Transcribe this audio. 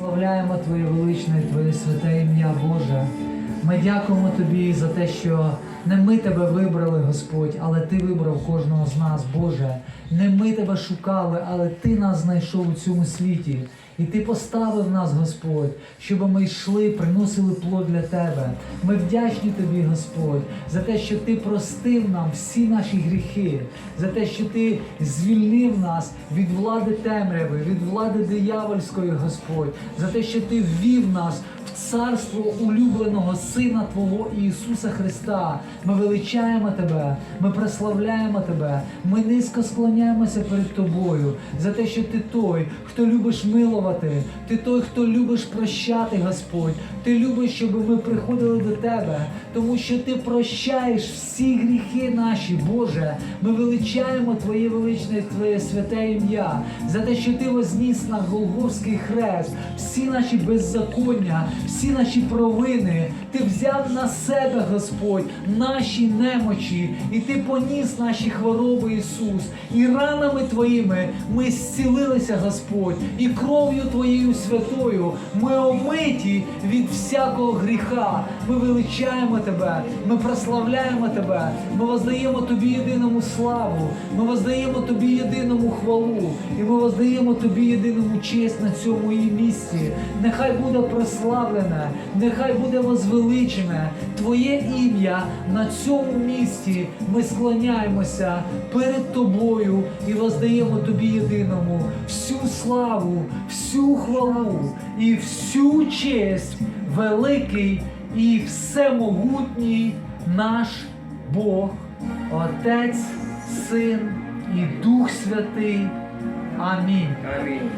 Славляємо Твоє величне, Твоє святе ім'я Боже. Ми дякуємо Тобі за те, що не ми тебе вибрали, Господь, але Ти вибрав кожного з нас, Боже. Не ми тебе шукали, але Ти нас знайшов у цьому світі. І ти поставив нас, Господь, щоб ми йшли, приносили плод для Тебе. Ми вдячні Тобі, Господь, за те, що Ти простив нам всі наші гріхи, за те, що Ти звільнив нас від влади темряви, від влади диявольської, Господь, за те, що Ти ввів нас царство улюбленого Сина Твого Ісуса Христа. Ми величаємо Тебе, ми прославляємо Тебе, ми низько склоняємося перед Тобою за те, що Ти той, хто любиш милувати, Ти той, хто любиш прощати, Господь. Ти любиш, щоб ми приходили до Тебе, тому що Ти прощаєш всі гріхи наші, Боже. Ми величаємо Твоє величне, Твоє святе ім'я за те, що Ти возніс на Голгофський хрест, всі наші беззаконня, всі наші провини. Ти взяв на себе, Господь, наші немочі, і Ти поніс наші хвороби, Ісус. І ранами Твоїми ми зцілилися, Господь, і кров'ю Твоєю святою ми омиті від всякого гріха. Ми величаємо Тебе, ми прославляємо Тебе, ми воздаємо Тобі єдиному славу, ми воздаємо Тобі єдиному хвалу, і ми воздаємо Тобі єдиному честь на цьому її місці. Нехай буде прославлене, нехай буде возвеличене Твоє ім'я на цьому місці. Ми склоняємося перед Тобою і воздаємо Тобі єдиному всю славу, всю хвалу і всю честь, великий і всемогутній наш Бог, Отець, Син і Дух Святий. Амінь. Амінь.